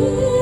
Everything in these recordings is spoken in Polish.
Ooh.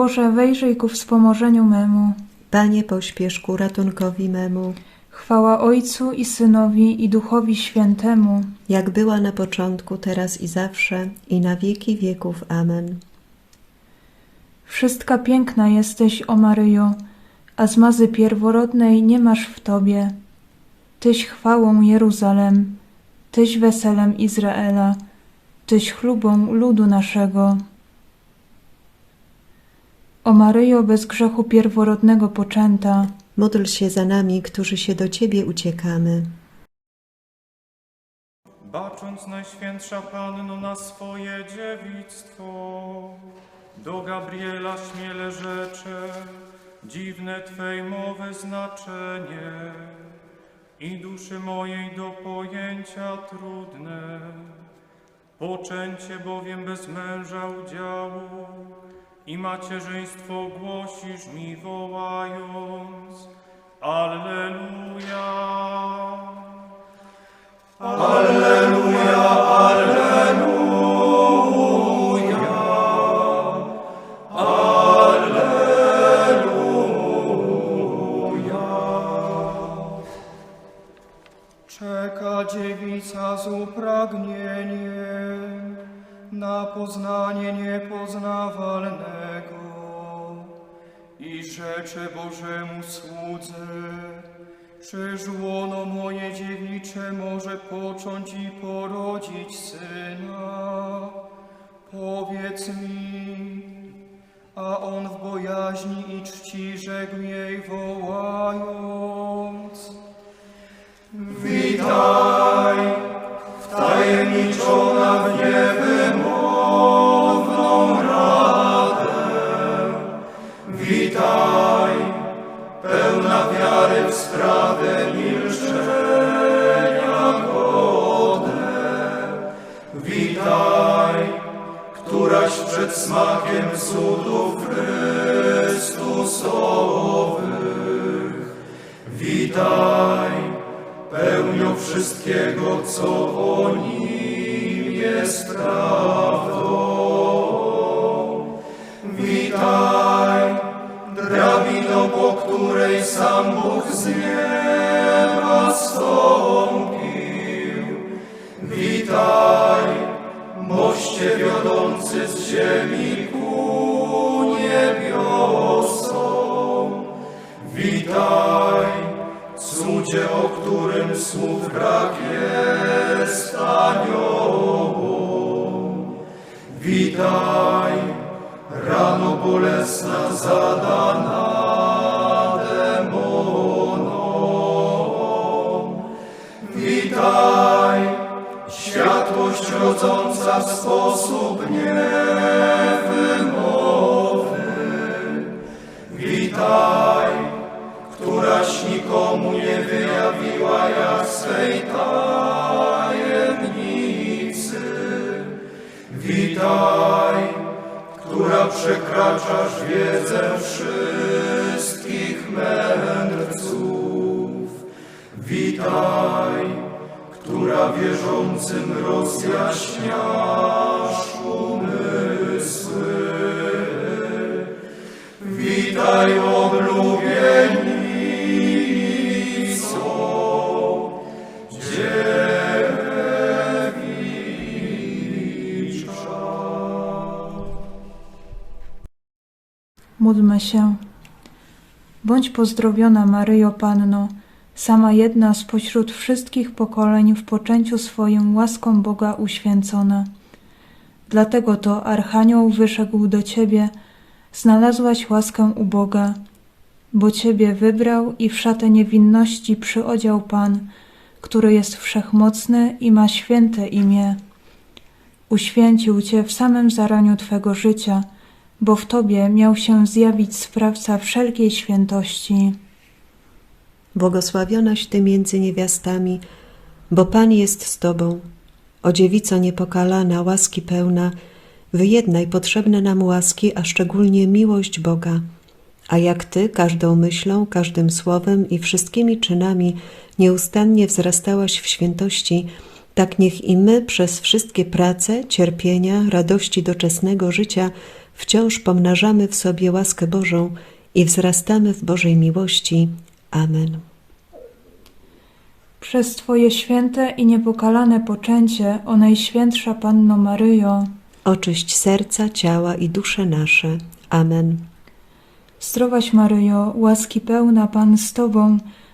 Boże, wejrzyj ku wspomożeniu memu. Panie, pośpiesz ku ratunkowi memu, Chwała Ojcu i Synowi i Duchowi Świętemu. jak była na początku, teraz i zawsze, i na wieki wieków. Amen. Wszystka piękna jesteś, o Maryjo, a zmazy pierworodnej nie masz w Tobie. Tyś chwałą Jeruzalem, Tyś weselem Izraela, Tyś chlubą ludu naszego. O Maryjo, bez grzechu pierworodnego poczęta, Módl się za nami, którzy się do Ciebie uciekamy. Bacząc Najświętsza Panno na swoje dziewictwo, do Gabriela śmiele rzecze, dziwne Twej mowy znaczenie i duszy mojej do pojęcia trudne. Poczęcie bowiem bez męża udziału i macierzyństwo głosisz mi wołając. Alleluja. Czeka dziewica z upragnieniem na poznanie niepoznawalnego i rzecze Bożemu słudze, czyż łono moje dziewicze może począć i porodzić syna? Powiedz mi, a on w bojaźni i czci rzekł jej wołając. Witaj, Witaj, któraś przed smakiem cudów Chrystusowych. Witaj, pełnią wszystkiego, co o nim jest prawdą. Witaj, drabino, po której sam Bóg z nieba stąpił. Cudzie, o którym słów brak jest aniołom. Witaj, rano bolesna zadana przekraczasz wiedzę wszystkich mędrców. Witaj, która wierzącym rozjaśniasz módlmy się. Bądź pozdrowiona, Maryjo Panno, sama jedna spośród wszystkich pokoleń w poczęciu swoim łaską Boga uświęcona. Dlatego to Archanioł wyszedł do Ciebie, znalazłaś łaskę u Boga, bo Ciebie wybrał i w szatę niewinności przyodział Pan, który jest wszechmocny i ma święte imię. uświęcił Cię w samym zaraniu Twego życia, bo w Tobie miał się zjawić sprawca wszelkiej świętości. Błogosławionaś Ty między niewiastami, bo Pan jest z Tobą. O dziewico niepokalana, łaski pełna, wyjednaj potrzebne nam łaski, a szczególnie miłość Boga. A jak Ty każdą myślą, każdym słowem i wszystkimi czynami nieustannie wzrastałaś w świętości, tak niech i my przez wszystkie prace, cierpienia, radości doczesnego życia wciąż pomnażamy w sobie łaskę Bożą i wzrastamy w Bożej miłości. Amen. Przez Twoje święte i niepokalane poczęcie, o Najświętsza Panno Maryjo, Oczyść serca, ciała i dusze nasze. Amen. Zdrowaś Maryjo, łaski pełna Pan z Tobą,